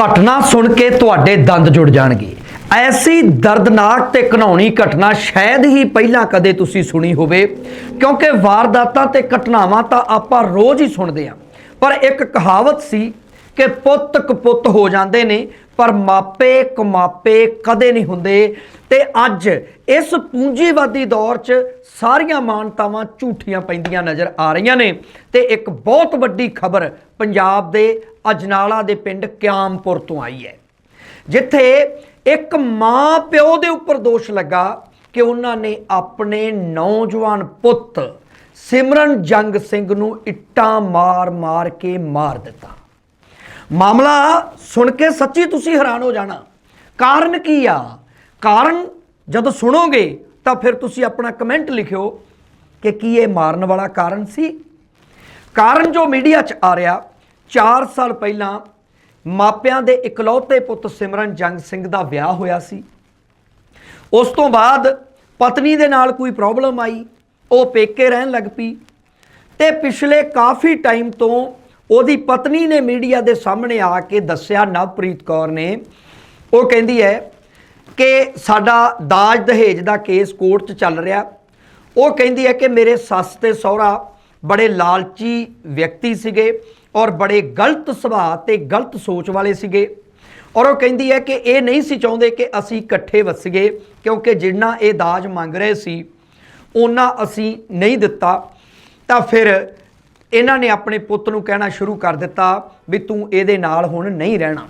ਘਟਨਾ ਸੁਣ ਕੇ ਤੁਹਾਡੇ ਦੰਦ ਜੁੜ ਜਾਣਗੇ। ਐਸੀ ਦਰਦਨਾਕ ਤੇ ਘਨਾਉਣੀ ਘਟਨਾ ਸ਼ਾਇਦ ਹੀ ਪਹਿਲਾਂ ਕਦੇ ਤੁਸੀਂ ਸੁਣੀ ਹੋਵੇ, ਕਿਉਂਕਿ ਵਾਰਦਾਤਾਂ ਤੇ ਘਟਨਾਵਾਂ ਤਾਂ ਆਪਾਂ ਰੋਜ਼ ਹੀ ਸੁਣਦੇ ਹਾਂ। ਪਰ ਇੱਕ ਕਹਾਵਤ ਸੀ ਕਿ ਪੁੱਤ ਕਪੁੱਤ ਹੋ ਜਾਂਦੇ ਨੇ ਪਰ ਮਾਪੇ ਕਮਾਪੇ ਕਦੇ ਨਹੀਂ ਹੁੰਦੇ। ਤੇ ਅੱਜ ਇਸ ਪੂੰਜੀਵਾਦੀ ਦੌਰ 'ਚ ਸਾਰੀਆਂ ਮਾਨਤਾਵਾਂ ਝੂਠੀਆਂ ਪੈਂਦੀਆਂ ਨਜ਼ਰ ਆ ਰਹੀਆਂ ਨੇ। ਤੇ ਇੱਕ ਬਹੁਤ ਵੱਡੀ ਖਬਰ ਪੰਜਾਬ ਦੇ ਅਜਨਾਲਾ ਦੇ ਪਿੰਡ ਕਿਆਮਪੁਰ ਤੋਂ ਆਈ ਹੈ। ਜਿੱਥੇ ਇੱਕ ਮਾਂ ਪਿਓ ਦੇ ਉੱਪਰ ਦੋਸ਼ ਲੱਗਾ ਕਿ ਉਹਨਾਂ ਨੇ ਆਪਣੇ ਨੌਜਵਾਨ ਪੁੱਤ ਸਿਮਰਨ ਜੰਗ ਸਿੰਘ ਨੂੰ ਇੱਟਾਂ ਮਾਰ-ਮਾਰ ਕੇ ਮਾਰ ਦਿੱਤਾ। ਮਾਮਲਾ ਸੁਣ ਕੇ ਸੱਚੀ ਤੁਸੀਂ ਹੈਰਾਨ ਹੋ ਜਾਣਾ। ਕਾਰਨ ਕੀ ਆ? ਕਾਰਨ ਜਦੋਂ ਸੁਣੋਗੇ ਤਾਂ ਫਿਰ ਤੁਸੀਂ ਆਪਣਾ ਕਮੈਂਟ ਲਿਖਿਓ ਕਿ ਕੀ ਇਹ ਮਾਰਨ ਵਾਲਾ ਕਾਰਨ ਸੀ। ਕਾਰਨ ਜੋ ਮੀਡੀਆ 'ਚ ਆ ਰਿਹਾ 4 ਸਾਲ ਪਹਿਲਾਂ ਮਾਪਿਆਂ ਦੇ ਇਕਲੌਤੇ ਪੁੱਤ ਸਿਮਰਨ ਜੰਗ ਸਿੰਘ ਦਾ ਵਿਆਹ ਹੋਇਆ ਸੀ। ਉਸ ਤੋਂ ਬਾਅਦ ਪਤਨੀ ਦੇ ਨਾਲ ਕੋਈ ਪ੍ਰੋਬਲਮ ਆਈ, ਉਹ ਪੇਕੇ ਰਹਿਣ ਲੱਗ ਪਈ ਤੇ ਪਿਛਲੇ ਕਾਫੀ ਟਾਈਮ ਤੋਂ ਉਹਦੀ ਪਤਨੀ ਨੇ ਮੀਡੀਆ ਦੇ ਸਾਹਮਣੇ ਆ ਕੇ ਦੱਸਿਆ, ਨਵਪ੍ਰੀਤ ਕੌਰ ਨੇ। ਉਹ ਕਹਿੰਦੀ ਹੈ ਕਿ ਸਾਡਾ ਦਾਜ ਦਹੇਜ ਦਾ ਕੇਸ ਕੋਰਟ 'ਚ ਚੱਲ ਰਿਹਾ। ਉਹ ਕਹਿੰਦੀ ਹੈ ਕਿ ਮੇਰੇ ਸੱਸ ਤੇ ਸਹੁਰਾ ਬੜੇ ਲਾਲਚੀ ਵਿਅਕਤੀ ਸੀਗੇ ਔਰ ਬੜੇ ਗਲਤ ਸੁਭਾਅ ਤੇ ਗਲਤ ਸੋਚ ਵਾਲੇ ਸੀਗੇ। ਔਰ ਉਹ ਕਹਿੰਦੀ ਹੈ ਕਿ ਇਹ ਨਹੀਂ ਸੀ ਚਾਹੁੰਦੇ ਕਿ ਅਸੀਂ ਇਕੱਠੇ ਵਸੀਏ, ਕਿਉਂਕਿ ਜਿੰਨਾ ਇਹ ਦਾਜ ਮੰਗ ਰਹੇ ਸੀ ਉਹਨਾਂ ਅਸੀਂ ਨਹੀਂ ਦਿੱਤਾ। ਤਾਂ ਫਿਰ ਇਹਨਾਂ ਨੇ ਆਪਣੇ ਪੁੱਤ ਨੂੰ ਕਹਿਣਾ ਸ਼ੁਰੂ ਕਰ ਦਿੱਤਾ ਵੀ ਤੂੰ ਇਹਦੇ ਨਾਲ ਹੁਣ ਨਹੀਂ ਰਹਿਣਾ।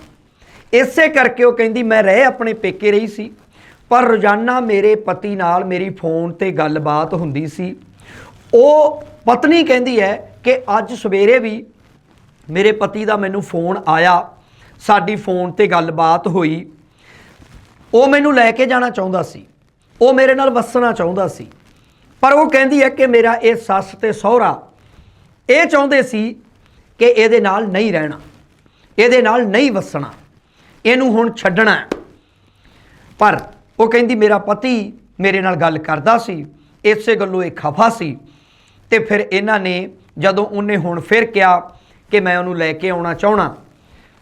ਇਸੇ ਕਰਕੇ ਉਹ ਕਹਿੰਦੀ, ਮੈਂ ਰਹਿ ਆਪਣੇ ਪੇਕੇ ਰਹੀ ਸੀ, ਪਰ ਰੋਜ਼ਾਨਾ ਮੇਰੇ ਪਤੀ ਨਾਲ ਮੇਰੀ ਫੋਨ ਤੇ ਗੱਲਬਾਤ ਹੁੰਦੀ ਸੀ। ਉਹ ਪਤਨੀ ਕਹਿੰਦੀ ਹੈ ਕਿ ਅੱਜ ਸਵੇਰੇ ਵੀ ਮੇਰੇ ਪਤੀ ਦਾ ਮੈਨੂੰ ਫੋਨ ਆਇਆ, ਸਾਡੀ ਫੋਨ ਤੇ ਗੱਲਬਾਤ ਹੋਈ। ਉਹ ਮੈਨੂੰ ਲੈ ਕੇ ਜਾਣਾ ਚਾਹੁੰਦਾ ਸੀ, ਉਹ ਮੇਰੇ ਨਾਲ ਵਸਣਾ ਚਾਹੁੰਦਾ ਸੀ। ਪਰ ਉਹ ਕਹਿੰਦੀ ਹੈ ਕਿ ਮੇਰਾ ਇਹ ਸੱਸ ਤੇ ਸਹੁਰਾ ਇਹ ਚਾਹੁੰਦੇ ਸੀ ਕਿ ਇਹਦੇ ਨਾਲ ਨਹੀਂ ਰਹਿਣਾ, ਇਹਦੇ ਨਾਲ ਨਹੀਂ ਵਸਣਾ, ਇਹਨੂੰ ਹੁਣ ਛੱਡਣਾ ਪਰ ਉਹ ਕਹਿੰਦੀ, ਮੇਰਾ ਪਤੀ ਮੇਰੇ ਨਾਲ ਗੱਲ ਕਰਦਾ ਸੀ, ਇਸੇ ਗੱਲੋਂ ਇਹ ਖਫਾ ਸੀ ਤੇ ਫਿਰ ਇਹਨਾਂ ਨੇ ਜਦੋਂ ਉਹਨੇ ਹੁਣ ਫਿਰ ਕਿਹਾ ਕਿ ਮੈਂ ਉਹਨੂੰ ਲੈ ਕੇ ਆਉਣਾ ਚਾਹਣਾ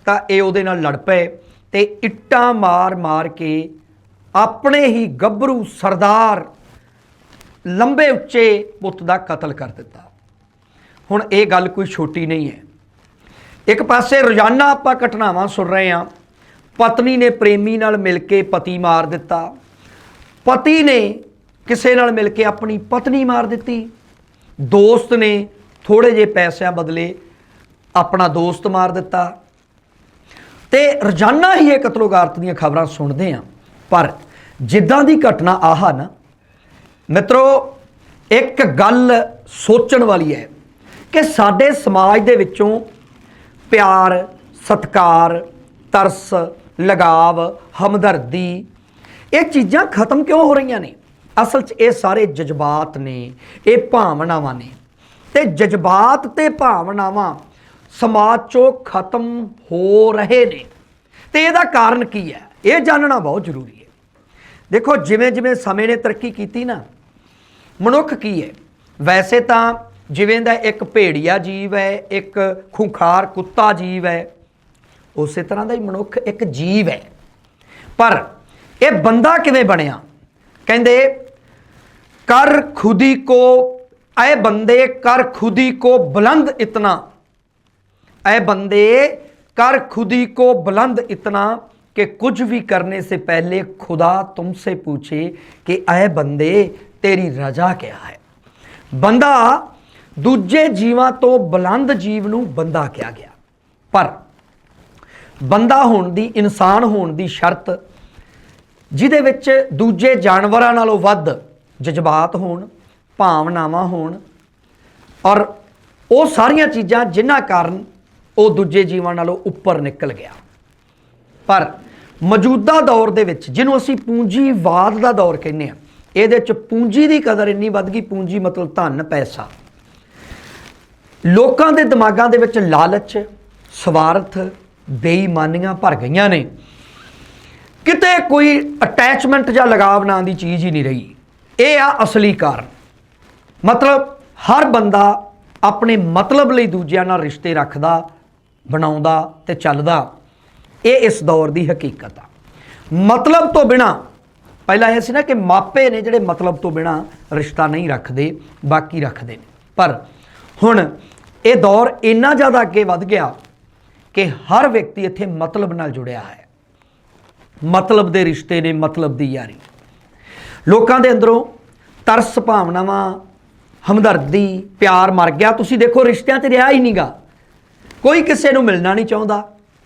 ਤਾਂ ਇਹ ਉਹਦੇ ਨਾਲ ਲੜ ਪਏ ਤੇ ਇੱਟਾਂ ਮਾਰ-ਮਾਰ ਕੇ ਆਪਣੇ ਹੀ ਗੱਭਰੂ ਸਰਦਾਰ ਲੰਬੇ ਉੱਚੇ ਪੁੱਤ ਦਾ ਕਤਲ ਕਰ ਦਿੱਤਾ। ਹੁਣ ਇਹ ਗੱਲ ਕੋਈ ਛੋਟੀ ਨਹੀਂ ਹੈ। ਇੱਕ ਪਾਸੇ ਰੋਜ਼ਾਨਾ ਆਪਾਂ ਘਟਨਾਵਾਂ ਸੁਣ ਰਹੇ ਹਾਂ। ਪਤਨੀ ਨੇ ਪ੍ਰੇਮੀ ਨਾਲ ਮਿਲ ਕੇ ਪਤੀ ਮਾਰ ਦਿੱਤਾ। ਪਤੀ ਨੇ ਕਿਸੇ ਨਾਲ ਮਿਲ ਕੇ ਆਪਣੀ ਪਤਨੀ ਮਾਰ ਦਿੱਤੀ। ਦੋਸਤ ਨੇ ਥੋੜੇ ਜਿਹੇ ਪੈਸਿਆਂ ਬਦਲੇ ਆਪਣਾ ਦੋਸਤ ਮਾਰ ਦਿੱਤਾ। ਤੇ ਰੋਜ਼ਾਨਾ ਹੀ ਇਹ ਕਤਲੋਗਾਰਤ ਦੀਆਂ ਖਬਰਾਂ ਸੁਣਦੇ ਹਾਂ। ਪਰ ਜਿੱਦਾਂ ਦੀ ਘਟਨਾ ਆਹ ਨਾ, ਮਿੱਤਰੋ, ਇੱਕ ਗੱਲ ਸੋਚਣ ਵਾਲੀ ਹੈ। ਕਿ ਸਾਡੇ ਸਮਾਜ ਦੇ ਵਿੱਚੋਂ ਪਿਆਰ, ਸਤਕਾਰ, ਤਰਸ, ਲਗਾਵ, ਹਮਦਰਦੀ, ਇਹ ਚੀਜ਼ਾਂ ਖਤਮ ਕਿਉਂ ਹੋ ਰਹੀਆਂ ਨੇ? ਅਸਲ 'ਚ ਇਹ ਸਾਰੇ ਜਜ਼ਬਾਤ ਨੇ, ਇਹ ਭਾਵਨਾਵਾਂ ਨੇ। ਤੇ ਜਜ਼ਬਾਤ ਤੇ ਭਾਵਨਾਵਾਂ ਸਮਾਜ 'ਚੋਂ ਖਤਮ ਹੋ ਰਹੇ ਨੇ। ਤੇ ਇਹਦਾ ਕਾਰਨ ਕੀ ਹੈ? ਇਹ ਜਾਣਨਾ ਬਹੁਤ ਜ਼ਰੂਰੀ ਹੈ। ਦੇਖੋ ਜਿਵੇਂ ਜਿਵੇਂ ਸਮੇਂ ਨੇ ਤਰੱਕੀ ਕੀਤੀ ਨਾ, ਮਨੁੱਖ ਕੀ ਹੈ? ਵੈਸੇ ਤਾਂ ਜਿਵੇਂ ਦਾ ਇੱਕ ਭੇੜੀਆ ਜੀਵ ਹੈ ਇੱਕ ਖੁੰਖਾਰ ਕੁੱਤਾ ਜੀਵ ਹੈ ਉਸੇ ਤਰ੍ਹਾਂ ਦਾ ਹੀ ਮਨੁੱਖ ਇੱਕ ਜੀਵ ਹੈ ਪਰ ਇਹ ਬੰਦਾ ਕਿਵੇਂ ਬਣਿਆ ਕਹਿੰਦੇ ਕਰ ਖੁਦੀ ਕੋ ਐ ਬੰਦੇ ਕਰ ਖੁਦੀ ਕੋ ਬੁਲੰਦ ਇਤਨਾ ऐ बंदे कर खुदी को बुलंद इतना कि कुछ भी करने से पहले खुदा तुमसे पूछे कि ऐ बंदे तेरी रजा क्या है ਬੰਦਾ ਦੂਜੇ ਜੀਵਾਂ ਤੋਂ ਬੁਲੰਦ ਜੀਵ ਨੂੰ ਬੰਦਾ ਕਿਹਾ ਗਿਆ। ਪਰ ਬੰਦਾ ਹੋਣ ਦੀ, ਇਨਸਾਨ ਹੋਣ ਦੀ ਸ਼ਰਤ ਜਿਹਦੇ ਵਿੱਚ ਦੂਜੇ ਜਾਨਵਰਾਂ ਨਾਲੋਂ ਵੱਧ ਜਜ਼ਬਾਤ ਹੋਣ, ਭਾਵਨਾਵਾਂ ਹੋਣ ਔਰ ਉਹ ਸਾਰੀਆਂ ਚੀਜ਼ਾਂ ਜਿਨ੍ਹਾਂ ਕਾਰਨ ਉਹ ਦੂਜੇ ਜੀਵਾਂ ਨਾਲੋਂ ਉੱਪਰ ਨਿਕਲ ਗਿਆ। ਪਰ ਮੌਜੂਦਾ ਦੌਰ ਦੇ ਵਿੱਚ ਜਿਹਨੂੰ ਅਸੀਂ ਪੂੰਜੀਵਾਦ ਦਾ ਦੌਰ ਕਹਿੰਦੇ ਆ ਇਹਦੇ ਚ ਪੂੰਜੀ ਦੀ ਕਦਰ ਇੰਨੀ ਵੱਧ ਗਈ, ਪੂੰਜੀ ਮਤਲਬ ਧਨ, ਪੈਸਾ। ਲੋਕਾਂ ਦੇ ਦਿਮਾਗਾਂ ਦੇ ਵਿੱਚ ਲਾਲਚ, ਸਵਾਰਥ, ਬੇਈਮਾਨੀਆਂ ਭਰ ਗਈਆਂ ਨੇ। ਕਿਤੇ ਕੋਈ ਅਟੈਚਮੈਂਟ ਜਾਂ ਲਗਾਵ ਨਾਂ ਦੀ ਚੀਜ਼ ਹੀ ਨਹੀਂ ਰਹੀ। ਇਹ ਆ ਅਸਲੀ ਕਾਰਨ। ਮਤਲਬ ਹਰ ਬੰਦਾ ਆਪਣੇ ਮਤਲਬ ਲਈ ਦੂਜਿਆਂ ਨਾਲ ਰਿਸ਼ਤੇ ਰੱਖਦਾ, ਬਣਾਉਂਦਾ ਤੇ ਚੱਲਦਾ। ਇਹ ਇਸ ਦੌਰ ਦੀ ਹਕੀਕਤ ਆ। ਮਤਲਬ ਤੋਂ ਬਿਨਾ, ਪਹਿਲਾਂ ਇਹ ਸੀ ਨਾ ਕਿ ਮਾਪੇ ਨੇ ਜਿਹੜੇ ਮਤਲਬ ਤੋਂ ਬਿਨਾ ਰਿਸ਼ਤਾ ਨਹੀਂ ਰੱਖਦੇ, ਬਾਕੀ ਰੱਖਦੇ ਨੇ। ਪਰ ਹੁਣ ਇਹ ਦੌਰ ਇੰਨਾ ਜ਼ਿਆਦਾ ਅੱਗੇ ਵੱਧ ਗਿਆ ਕਿ ਹਰ ਵਿਅਕਤੀ ਇੱਥੇ ਮਤਲਬ ਨਾਲ ਜੁੜਿਆ ਹੈ। ਮਤਲਬ ਦੇ ਰਿਸ਼ਤੇ ਨੇ ਮਤਲਬ ਦੀ ਯਾਰੀ। ਲੋਕਾਂ ਦੇ ਅੰਦਰੋਂ ਤਰਸ ਭਾਵਨਾਵਾਂ, ਹਮਦਰਦੀ, ਪਿਆਰ ਮਰ ਗਿਆ। ਤੁਸੀਂ ਦੇਖੋ, ਰਿਸ਼ਤਿਆਂ 'ਚ ਰਿਹਾ ਹੀ ਨਹੀਂਗਾ ਕੋਈ ਕਿਸੇ ਨੂੰ ਮਿਲਣਾ ਨਹੀਂ ਚਾਹੁੰਦਾ,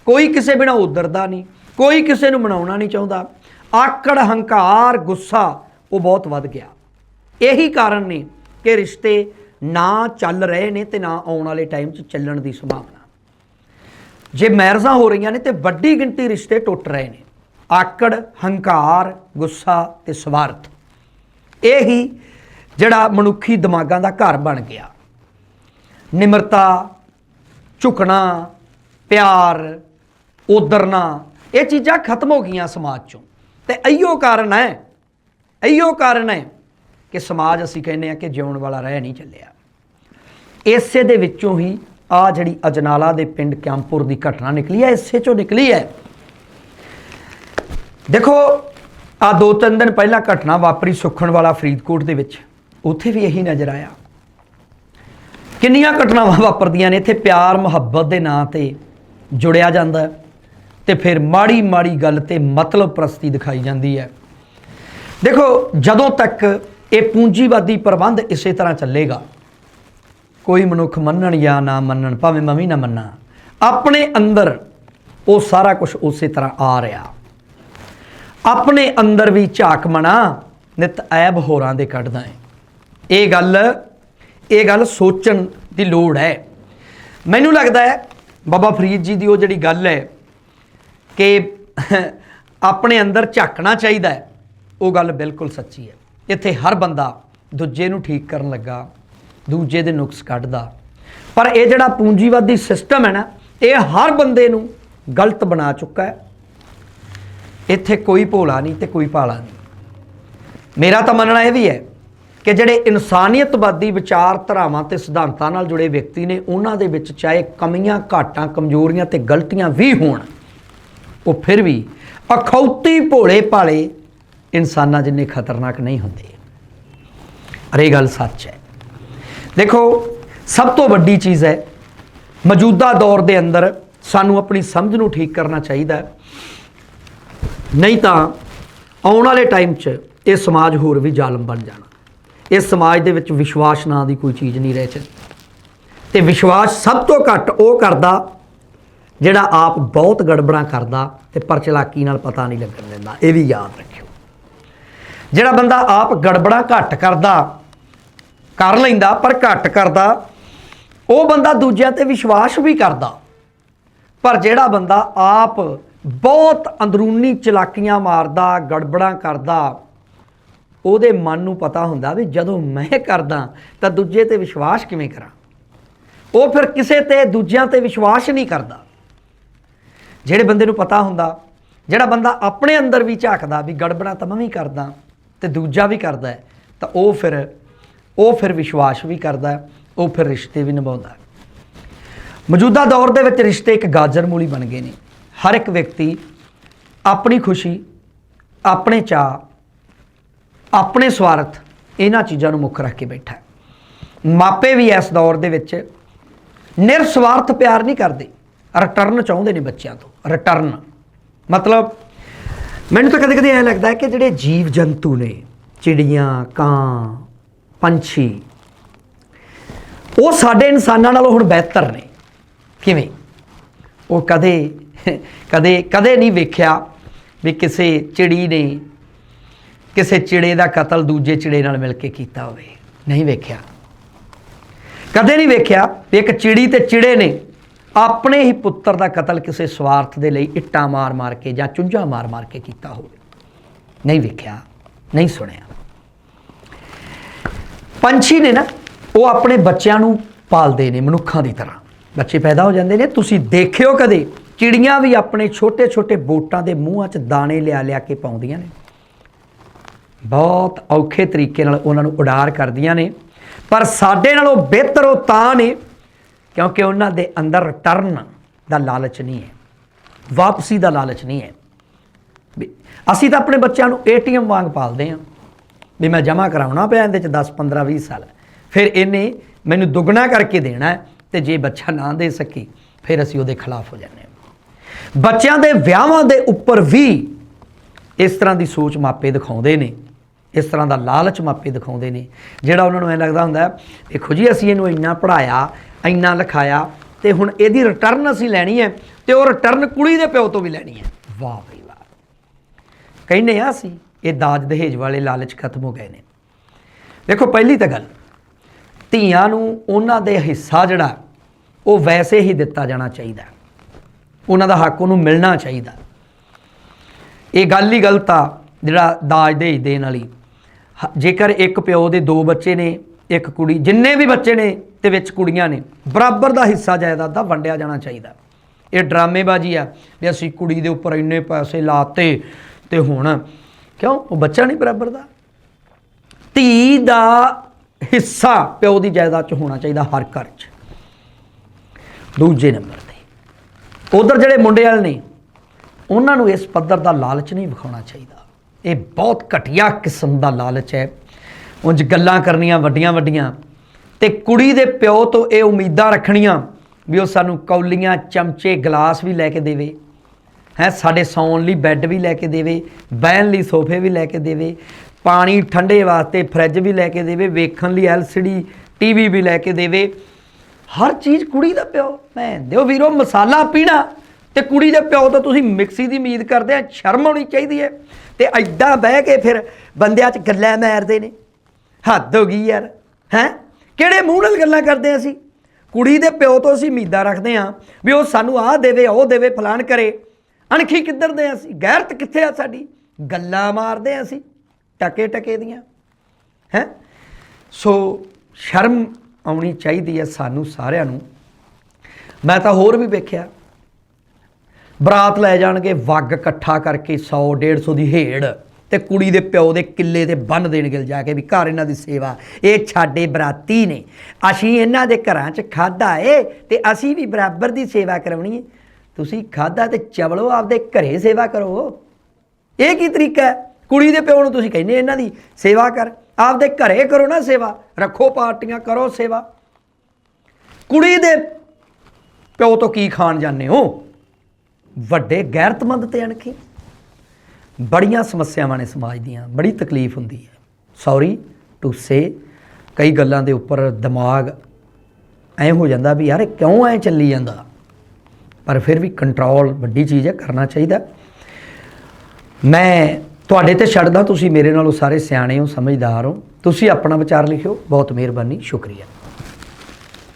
ਕੋਈ ਕਿਸੇ ਬਿਨਾ ਉਦਰਦਾ ਨਹੀਂ, ਕੋਈ ਕਿਸੇ ਨੂੰ ਮਨਾਉਣਾ ਨਹੀਂ ਚਾਹੁੰਦਾ। ਆਕੜ, ਹੰਕਾਰ, ਗੁੱਸਾ, ਉਹ ਬਹੁਤ ਵੱਧ ਗਿਆ। ਇਹੀ ਕਾਰਨ ਨੇ ਕਿ ਰਿਸ਼ਤੇ ਨਾ ਚੱਲ ਰਹੇ ਨੇ ਤੇ ਨਾ ਆਉਣ ਵਾਲੇ ਟਾਈਮ 'ਚ ਚੱਲਣ ਦੀ ਸੰਭਾਵਨਾ। ਜੇ ਮੈਰਜ਼ਾਂ ਹੋ ਰਹੀਆਂ ਨੇ ਤੇ ਵੱਡੀ ਗਿਣਤੀ ਰਿਸ਼ਤੇ ਟੁੱਟ ਰਹੇ ਨੇ। ਆਕੜ, ਹੰਕਾਰ, ਗੁੱਸਾ ਤੇ ਸਵਾਰਥ। ਇਹ ਹੀ ਜਿਹੜਾ ਮਨੁੱਖੀ ਦਿਮਾਗਾਂ ਦਾ ਘਰ ਬਣ ਗਿਆ। ਨਿਮਰਤਾ, ਝੁਕਣਾ, ਪਿਆਰ ਉਦਰਨਾ ਇਹ ਚੀਜ਼ਾਂ ਖਤਮ ਹੋ ਗਈਆਂ ਸਮਾਜ ਚੋਂ। ਤੇ ਅਈਓ ਕਾਰਨ ਹੈ, ਅਈਓ ਕਾਰਨ ਹੈ ਕਿ ਸਮਾਜ ਅਸੀਂ ਕਹਿੰਦੇ ਆ ਕਿ ਜਿਉਣ ਵਾਲਾ ਰਹਿ ਨਹੀਂ ਚੱਲਿਆ। ਇਸੇ ਦੇ ਵਿੱਚੋਂ ਹੀ ਆ ਜਿਹੜੀ ਅਜਨਾਲਾ ਦੇ ਪਿੰਡ ਕਿਆਮਪੁਰ ਦੀ ਘਟਨਾ ਨਿਕਲੀ ਹੈ, ਇਸੇ ਚੋਂ ਨਿਕਲੀ ਹੈ। ਦੇਖੋ ਆ ਦੋ ਤਿੰਨ ਦਿਨ ਪਹਿਲਾਂ ਘਟਨਾ ਵਾਪਰੀ ਸੁਖਣ ਵਾਲਾ ਫਰੀਦਕੋਟ ਦੇ ਵਿੱਚ। ਉੱਥੇ ਵੀ ਇਹੀ ਨਜ਼ਰ ਆਇਆ। ਕਿੰਨੀਆਂ ਘਟਨਾਵਾਂ ਵਾਪਰਦੀਆਂ ਨੇ, ਇੱਥੇ ਪਿਆਰ, ਮੁਹੱਬਤ ਦੇ ਨਾਂ ਤੇ ਜੁੜਿਆ ਜਾਂਦਾ ਹੈ ਤੇ ਫਿਰ ਮਾੜੀ ਮਾੜੀ ਗੱਲ ਤੇ ਮਤਲਬ ਪ੍ਰਸਤੀ ਦਿਖਾਈ ਜਾਂਦੀ ਹੈ। ਦੇਖੋ, ਜਦੋਂ ਤੱਕ ਇਹ ਪੂੰਜੀਵਾਦੀ ਪ੍ਰਬੰਧ ਇਸੇ ਤਰ੍ਹਾਂ ਚੱਲੇਗਾ। ਕੋਈ ਮਨੁੱਖ ਮੰਨਣ ਜਾਂ ਨਾ ਮੰਨਣ, ਭਾਵੇਂ ਮੈਂ ਵੀ ਨਾ ਮੰਨਾਂ, ਆਪਣੇ ਅੰਦਰ ਉਹ ਸਾਰਾ ਕੁਝ ਉਸੇ ਤਰ੍ਹਾਂ ਆ ਰਿਹਾ। ਆਪਣੇ ਅੰਦਰ ਵੀ ਝਾਕ ਮਣਾ, ਨਿਤ ਐਬ ਹੋਰਾਂ ਦੇ ਕੱਢਦਾ ਹੈ। ਇਹ ਗੱਲ ਇਹ ਗੱਲ ਸੋਚਣ ਦੀ ਲੋੜ ਹੈ। ਮੈਨੂੰ ਲੱਗਦਾ ਹੈ, ਬਾਬਾ ਫਰੀਦ ਜੀ ਦੀ ਉਹ ਜਿਹੜੀ ਗੱਲ ਹੈ ਕਿ ਆਪਣੇ ਅੰਦਰ ਝਾਕਣਾ ਚਾਹੀਦਾ ਹੈ, ਉਹ ਗੱਲ ਬਿਲਕੁਲ ਸੱਚੀ ਹੈ। ਇੱਥੇ ਹਰ ਬੰਦਾ ਦੂਜੇ ਨੂੰ ਠੀਕ ਕਰਨ ਲੱਗਾ, ਦੂਜੇ ਦੇ ਨੁਕਸ ਕੱਢਦਾ। ਪਰ ਇਹ ਜਿਹੜਾ ਪੂੰਜੀਵਾਦੀ ਸਿਸਟਮ ਹੈ ਨਾ, ਇਹ ਹਰ ਬੰਦੇ ਨੂੰ ਗਲਤ ਬਣਾ ਚੁੱਕਾ ਹੈ। ਇੱਥੇ ਕੋਈ ਭੋਲਾ ਨਹੀਂ ਤੇ ਕੋਈ ਭਾਲਾ ਨਹੀਂ। ਮੇਰਾ ਤਾਂ ਮੰਨਣਾ ਇਹ ਵੀ ਹੈ ਕਿ ਜਿਹੜੇ ਇਨਸਾਨੀਅਤਵਾਦੀ ਵਿਚਾਰਧਾਰਾਵਾਂ ਤੇ ਸਿਧਾਂਤਾਂ ਨਾਲ ਜੁੜੇ ਵਿਅਕਤੀ ਨੇ, ਉਹਨਾਂ ਦੇ ਵਿੱਚ ਚਾਹੇ ਕਮੀਆਂ, ਘਾਟਾਂ, ਕਮਜ਼ੋਰੀਆਂ ਤੇ ਗਲਤੀਆਂ ਵੀ ਹੋਣ, ਉਹ ਫਿਰ ਵੀ ਅਖੌਤੀ ਭੋਲੇ ਭਾਲੇ ਇਨਸਾਨਾਂ ਜਿੰਨੇ ਖਤਰਨਾਕ ਨਹੀਂ ਹੁੰਦੇ। ਅਰੇ ਇਹ ਗੱਲ ਸੱਚ ਹੈ। ਦੇਖੋ, ਸਭ ਤੋਂ ਵੱਡੀ ਚੀਜ਼ ਹੈ, ਮੌਜੂਦਾ ਦੌਰ ਦੇ ਅੰਦਰ ਸਾਨੂੰ ਆਪਣੀ ਸਮਝ ਨੂੰ ਠੀਕ ਕਰਨਾ ਚਾਹੀਦਾ ਨਹੀਂ ਤਾਂ ਆਉਣ ਵਾਲੇ ਟਾਈਮ 'ਚ ਇਹ ਸਮਾਜ ਹੋਰ ਵੀ ਜ਼ਾਲਮ ਬਣ ਜਾਣਾ। ਇਸ ਸਮਾਜ ਦੇ ਵਿੱਚ ਵਿਸ਼ਵਾਸ ਨਾਂ ਦੀ ਕੋਈ ਚੀਜ਼ ਨਹੀਂ ਰਹਿ ਚ। ਤੇ ਵਿਸ਼ਵਾਸ ਸਭ ਤੋਂ ਘੱਟ ਉਹ ਕਰਦਾ ਜਿਹੜਾ ਆਪ ਬਹੁਤ ਗੜਬੜਾਂ ਕਰਦਾ ਤੇ ਪਰ ਚਲਾਕੀ ਨਾਲ ਪਤਾ ਨਹੀਂ ਲੱਗਣ ਦਿੰਦਾ। ਇਹ ਵੀ ਯਾਦ ਰੱਖਿਓ। ਜਿਹੜਾ ਬੰਦਾ ਆਪ ਗੜਬੜਾਂ ਘੱਟ ਕਰਦਾ, ਕਰ ਲੈਂਦਾ, ਪਰ ਘੱਟ ਕਰਦਾ, ਉਹ ਬੰਦਾ ਦੂਜਿਆਂ ਤੇ ਵਿਸ਼ਵਾਸ ਵੀ ਕਰਦਾ। ਪਰ ਜਿਹੜਾ ਬੰਦਾ ਆਪ ਬਹੁਤ ਅੰਦਰੂਨੀ ਚਲਾਕੀਆਂ ਮਾਰਦਾ, ਗੜਬੜਾਂ ਕਰਦਾ, ਉਹਦੇ ਮਨ ਨੂੰ ਪਤਾ ਹੁੰਦਾ ਵੀ ਜਦੋਂ ਮੈਂ ਕਰਦਾ, ਤਾਂ ਦੂਜੇ ਤੇ ਵਿਸ਼ਵਾਸ ਕਿਵੇਂ ਕਰਾਂ? ਉਹ ਫਿਰ ਕਿਸੇ ਤੇ ਦੂਜਿਆਂ ਤੇ ਵਿਸ਼ਵਾਸ ਨਹੀਂ ਕਰਦਾ। ਜਿਹੜੇ ਬੰਦੇ ਨੂੰ ਪਤਾ ਹੁੰਦਾ, ਜਿਹੜਾ ਬੰਦਾ ਆਪਣੇ ਅੰਦਰ ਵੀ ਝਾਕਦਾ ਵੀ ਗੜਬੜਾਂ ਤਾਂ ਮੈਂ ਵੀ ਕਰਦਾ ਤੇ ਦੂਜਾ ਵੀ ਕਰਦਾ ਹੈ, ਤਾਂ ਉਹ ਫਿਰ ਉਹ ਫਿਰ ਵਿਸ਼ਵਾਸ ਵੀ ਕਰਦਾ ਹੈ, ਉਹ ਫਿਰ ਰਿਸ਼ਤੇ ਵੀ ਨਿਭਾਉਂਦਾ ਹੈ। ਮੌਜੂਦਾ ਦੌਰ ਦੇ ਵਿੱਚ ਰਿਸ਼ਤੇ ਇੱਕ ਗਾਜਰ ਮੂਲੀ ਬਣ ਗਏ ਨੇ। ਹਰ ਇੱਕ ਵਿਅਕਤੀ ਆਪਣੀ ਖੁਸ਼ੀ ਆਪਣੇ ਚਾਅ ਆਪਣੇ ਸਵਾਰਥ ਇਹਨਾਂ ਚੀਜ਼ਾਂ ਨੂੰ ਮੁੱਖ ਰੱਖ ਕੇ ਬੈਠਾ ਹੈ। ਮਾਪੇ ਵੀ ਇਸ ਦੌਰ ਦੇ ਵਿੱਚ ਨਿਰਸਵਾਰਥ ਪਿਆਰ ਨਹੀਂ ਕਰਦੇ। ਰਿਟਰਨ ਚਾਹੁੰਦੇ ਨੇ ਬੱਚਿਆਂ ਤੋਂ। ਰਿਟਰਨ। ਮਤਲਬ ਮੈਨੂੰ ਤਾਂ ਕਦੇ-ਕਦੇ ਐਂ ਲੱਗਦਾ ਹੈ ਕਿ ਜਿਹੜੇ ਜੀਵ ਜੰਤੂ ਨੇ, ਚਿੜੀਆਂ, ਕਾਂ, ਪੰਛੀ, ਉਹ ਸਾਡੇ ਇਨਸਾਨਾਂ ਨਾਲੋਂ ਹੁਣ ਬਿਹਤਰ ਨੇ। ਕਿਵੇਂ? ਉਹ ਕਦੇ ਕਦੇ ਕਦੇ ਨਹੀਂ ਵੇਖਿਆ ਵੀ ਕਿਸੇ ਚਿੜੀ ਨੇ ਕਿਸੇ ਚਿੜੇ ਦਾ ਕਤਲ ਦੂਜੇ ਚਿੜੇ ਨਾਲ ਮਿਲ ਕੇ ਕੀਤਾ ਹੋਵੇ। ਨਹੀਂ ਵੇਖਿਆ। ਕਦੇ ਨਹੀਂ ਵੇਖਿਆ ਵੀ ਇੱਕ ਚਿੜੀ ਤੇ ਚਿੜੇ ਨੇ ਆਪਣੇ ਹੀ ਪੁੱਤਰ ਦਾ ਕਤਲ ਕਿਸੇ ਸਵਾਰਥ ਦੇ ਲਈ ਇੱਟਾਂ ਮਾਰ-ਮਾਰ ਕੇ ਜਾਂ ਚੁੰਝਾਂ ਮਾਰ-ਮਾਰ ਕੇ ਕੀਤਾ ਹੋਵੇ। ਨਹੀਂ ਵੇਖਿਆ, ਨਹੀਂ ਸੁਣਿਆ। ਪੰਛੀ ਨੇ ਨਾ, ਉਹ ਆਪਣੇ ਬੱਚਿਆਂ ਨੂੰ ਪਾਲਦੇ ਨੇ ਮਨੁੱਖਾਂ ਦੀ ਤਰ੍ਹਾਂ। ਬੱਚੇ ਪੈਦਾ ਹੋ ਜਾਂਦੇ ਨੇ, ਤੁਸੀਂ ਦੇਖਿਓ ਕਦੇ, ਚਿੜੀਆਂ ਵੀ ਆਪਣੇ ਛੋਟੇ-ਛੋਟੇ ਬੋਟਾਂ ਦੇ ਮੂੰਹਾਂ 'ਚ ਦਾਣੇ ਲਿਆ ਲਿਆ ਕੇ ਪਾਉਂਦੀਆਂ ਨੇ। ਬਹੁਤ ਔਖੇ ਤਰੀਕੇ ਨਾਲ ਉਹਨਾਂ ਨੂੰ ਉਡਾਰ ਕਰਦੀਆਂ ਨੇ, ਪਰ ਸਾਡੇ ਨਾਲੋਂ ਬਿਹਤਰ ਉਹ ਤਾਂ ਨੇ ਕਿਉਂਕਿ ਉਹਨਾਂ ਦੇ ਅੰਦਰ ਰਿਟਰਨ ਦਾ ਲਾਲਚ ਨਹੀਂ ਹੈ। ਵਾਪਸੀ ਦਾ ਲਾਲਚ ਨਹੀਂ ਹੈ। ਵੀ ਅਸੀਂ ਤਾਂ ਆਪਣੇ ਬੱਚਿਆਂ ਨੂੰ ਏਟੀਐਮ ਵਾਂਗ ਪਾਲਦੇ ਹਾਂ। ਵੀ ਮੈਂ ਜਮ੍ਹਾਂ ਕਰਾਉਣਾ ਪਿਆ ਇਹਦੇ ਚ 10 15 20 ਸਾਲ। ਫਿਰ ਇਹਨੇ ਮੈਨੂੰ ਦੁੱਗਣਾ ਕਰਕੇ ਦੇਣਾ ਹੈ ਤੇ ਜੇ ਬੱਚਾ ਨਾ ਦੇ ਸਕੀ, ਫਿਰ ਅਸੀਂ ਉਹਦੇ ਖਿਲਾਫ ਹੋ ਜਾਂਦੇ ਹਾਂ। ਬੱਚਿਆਂ ਦੇ ਵਿਆਹਾਂ ਦੇ ਉੱਪਰ ਵੀ ਇਸ ਤਰ੍ਹਾਂ ਦੀ ਸੋਚ ਮਾਪੇ ਦਿਖਾਉਂਦੇ ਨੇ। ਇਸ ਤਰ੍ਹਾਂ ਦਾ ਲਾਲਚ ਮਾਪੇ ਦਿਖਾਉਂਦੇ ਨੇ। ਜਿਹੜਾ ਉਹਨਾਂ ਨੂੰ ਐ ਲੱਗਦਾ ਹੁੰਦਾ, ਦੇਖੋ ਜੀ, ਅਸੀਂ ਇਹਨੂੰ ਇੰਨਾ ਪੜਾਇਆ ਇੰਨਾ ਲਿਖਾਇਆ, ਤੇ ਹੁਣ ਇਹਦੀ ਰਿਟਰਨ ਅਸੀਂ ਲੈਣੀ ਹੈ, ਤੇ ਉਹ ਰਿਟਰਨ ਕੁੜੀ ਦੇ ਪਿਓ ਤੋਂ ਵੀ ਲੈਣੀ ਹੈ। ਵਾਹ ਬਈ ਵਾਹ। ਕਹਿੰਦੇ ਆ ਅਸੀਂ, ਇਹ ਦਾਜ ਦਹੇਜ ਵਾਲੇ ਲਾਲਚ ਖਤਮ ਹੋ ਗਏ ਨੇ। ਦੇਖੋ ਪਹਿਲੀ ਤਾਂ ਗੱਲ, ਧੀਆਂ ਨੂੰ ਉਹਨਾਂ ਦੇ ਹਿੱਸਾ ਜਿਹੜਾ, ਉਹ ਵੈਸੇ ਹੀ ਦਿੱਤਾ ਜਾਣਾ ਚਾਹੀਦਾ। ਉਹਨਾਂ ਦਾ ਹੱਕ ਉਹਨੂੰ ਮਿਲਣਾ ਚਾਹੀਦਾ। ਇਹ ਗੱਲ ਹੀ ਗਲਤ ਆ, ਜਿਹੜਾ ਦਾਜ ਦਹੇਜ ਦੇਣ ਵਾਲੀ। ਜੇਕਰ ਇੱਕ ਪਿਓ ਦੇ ਦੋ ਬੱਚੇ ਨੇ, ਇੱਕ ਕੁੜੀ, ਜਿੰਨੇ ਵੀ ਬੱਚੇ ਨੇ ਤੇ ਵਿੱਚ ਕੁੜੀਆਂ ਨੇ, ਬਰਾਬਰ ਦਾ ਹਿੱਸਾ ਜਾਇਦਾਦ ਦਾ ਵੰਡਿਆ ਜਾਣਾ ਚਾਹੀਦਾ। ਇਹ ਡਰਾਮੇਬਾਜ਼ੀ ਆ ਵੀ ਅਸੀਂ ਕੁੜੀ ਦੇ ਉੱਪਰ ਇੰਨੇ ਪੈਸੇ ਲਾਤੇ ਤੇ ਹੁਣ ਕਿਉਂ? ਉਹ ਬੱਚਾ ਨਹੀਂ ਬਰਾਬਰ ਦਾ। ਧੀ ਦਾ ਹਿੱਸਾ ਪਿਓ ਦੀ ਜਾਇਦਾਦ 'ਚ ਹੋਣਾ ਚਾਹੀਦਾ ਹਰ ਘਰ 'ਚ। ਦੂਜੇ ਨੰਬਰ ਤੇ, ਉਧਰ ਜਿਹੜੇ ਮੁੰਡੇ ਵਾਲੇ ਨੇ, ਉਹਨਾਂ ਨੂੰ ਇਸ ਪੱਧਰ ਦਾ ਲਾਲਚ ਨਹੀਂ ਵਿਖਾਉਣਾ ਚਾਹੀਦਾ। ਇਹ ਬਹੁਤ ਘਟੀਆ ਕਿਸਮ ਦਾ ਲਾਲਚ ਹੈ। ਉਂਝ ਗੱਲਾਂ ਕਰਨੀਆਂ ਵੱਡੀਆਂ ਵੱਡੀਆਂ ਤੇ ਕੁੜੀ ਦੇ ਪਿਓ ਤੋਂ ਇਹ ਉਮੀਦਾਂ ਰੱਖਣੀਆਂ ਵੀ ਉਹ ਸਾਨੂੰ ਕੌਲੀਆਂ, ਚਮਚੇ, ਗਲਾਸ ਵੀ ਲੈ ਕੇ ਦੇਵੇ। ਹੈ, ਸਾਡੇ ਸੌਣ ਲਈ ਬੈੱਡ ਵੀ ਲੈ ਕੇ ਦੇਵੇ, ਬਹਿਣ ਲਈ ਸੋਫੇ ਵੀ ਲੈ ਕੇ ਦੇਵੇ, ਪਾਣੀ ਠੰਡੇ ਵਾਸਤੇ ਫਰਿੱਜ ਵੀ ਲੈ ਕੇ ਦੇਵੇ, ਵੇਖਣ ਲਈ ਐਲਸੀਡੀ ਟੀਵੀ ਵੀ ਲੈ ਕੇ ਦੇਵੇ। ਹਰ ਚੀਜ਼ ਕੁੜੀ ਦਾ ਪਿਓ। ਮੈਂ ਦਿਓ ਵੀਰੋ, ਮਸਾਲਾ ਪੀਣਾ ਤੇ ਕੁੜੀ ਦੇ ਪਿਓ ਤੋਂ ਤੁਸੀਂ ਮਿਕਸੀ ਦੀ ਉਮੀਦ ਕਰਦੇ ਆ, ਸ਼ਰਮ ਆਉਣੀ ਚਾਹੀਦੀ ਹੈ। ਤੇ ਐਦਾਂ ਬਹਿ ਕੇ ਫਿਰ ਬੰਦਿਆਂ 'ਚ ਗੱਲਾਂ ਮਾਰਦੇ ਨੇ। ਹੱਦ ਹੋ ਗਈ ਯਾਰ, ਹੈ? ਕਿਹੜੇ ਮੂੰਹ ਨਾਲ ਗੱਲਾਂ ਕਰਦੇ ਹਾਂ ਅਸੀਂ? ਕੁੜੀ ਦੇ ਪਿਓ ਤੋਂ ਅਸੀਂ ਉਮੀਦਾਂ ਰੱਖਦੇ ਹਾਂ ਵੀ ਉਹ ਸਾਨੂੰ ਆਹ ਦੇਵੇ, ਉਹ ਦੇਵੇ ਫਲਾਨ ਕਰੇ। ਅਣਖੀ ਕਿੱਧਰ ਦੇ ਅਸੀਂ? ਗੈਰਤ ਕਿੱਥੇ ਆ ਸਾਡੀ? ਗੱਲਾਂ ਮਾਰਦੇ ਹਾਂ ਅਸੀਂ ਟਕੇ ਟਕੇ ਦੀਆਂ। ਹੈ? ਸੋ ਸ਼ਰਮ ਆਉਣੀ ਚਾਹੀਦੀ ਹੈ ਸਾਨੂੰ ਸਾਰਿਆਂ ਨੂੰ। ਮੈਂ ਤਾਂ ਹੋਰ ਵੀ ਵੇਖਿਆ ਬਰਾਤ ਲੈ ਜਾਣਗੇ, ਵੱਗ ਇਕੱਠਾ ਕਰਕੇ 100 150 ਦੀ ਹੇੜ ਤੇ ਕੁੜੀ ਦੇ ਪਿਓ ਦੇ ਕਿੱਲੇ ਤੇ ਬੰਨ ਦੇਣਗੇ ਜਾ ਕੇ ਵੀ ਘਰ ਇਹਨਾਂ ਦੀ ਸੇਵਾ, ਇਹ ਸਾਡੇ ਬਰਾਤੀ ਨੇ। ਅਸੀਂ ਇਹਨਾਂ ਦੇ ਘਰਾਂ 'ਚ ਖਾਦਾ ਏ ਤੇ ਅਸੀਂ ਵੀ ਬਰਾਬਰ ਦੀ ਸੇਵਾ ਕਰਾਉਣੀ ਏ। ਤੁਸੀਂ ਖਾਦਾ ਤੇ ਚਵਲੋ ਆਪਦੇ ਘਰੇ ਸੇਵਾ ਕਰੋ। ਇਹ ਕੀ ਤਰੀਕਾ ਹੈ? ਕੁੜੀ ਦੇ ਪਿਓ ਨੂੰ ਤੁਸੀਂ ਕਹਿੰਦੇ ਇਹਨਾਂ ਦੀ ਸੇਵਾ ਕਰ, ਆਪਦੇ ਘਰੇ ਕਰੋ ਨਾ ਸੇਵਾ, ਰੱਖੋ ਪਾਰਟੀਆਂ, ਕਰੋ ਸੇਵਾ। ਕੁੜੀ ਦੇ ਪਿਓ ਤੋਂ ਕੀ ਖਾਣ ਜਾਂਦੇ ਹੋ? ਵੱਡੇ ਗੈਰਤਮੰਦ ਤੇ ਅਣਖੀ ਬੜੀਆਂ ਸਮੱਸਿਆਵਾਂ ਨੇ ਸਮਾਜ ਦੀਆਂ, ਬੜੀ ਤਕਲੀਫ ਹੁੰਦੀ ਹੈ। ਸੌਰੀ ਟੂ ਸੇ ਕਈ ਗੱਲਾਂ ਦੇ ਉੱਪਰ ਦਿਮਾਗ ਐ ਹੋ ਜਾਂਦਾ ਵੀ ਯਾਰ ਇਹ ਕਿਉਂ ਐ ਚੱਲੀ ਜਾਂਦਾ? ਪਰ ਫਿਰ ਵੀ ਕੰਟਰੋਲ ਵੱਡੀ ਚੀਜ਼ ਹੈ, ਕਰਨਾ ਚਾਹੀਦਾ। ਮੈਂ ਤੁਹਾਡੇ ਤੇ ਛੱਡਦਾ, ਤੁਸੀਂ ਮੇਰੇ ਨਾਲੋਂ ਸਾਰੇ ਸਿਆਣੇ ਹੋ, ਸਮਝਦਾਰ ਹੋ। ਤੁਸੀਂ ਆਪਣਾ ਵਿਚਾਰ ਲਿਖਿਓ, ਬਹੁਤ ਮਿਹਰਬਾਨੀ, ਸ਼ੁਕਰੀਆ।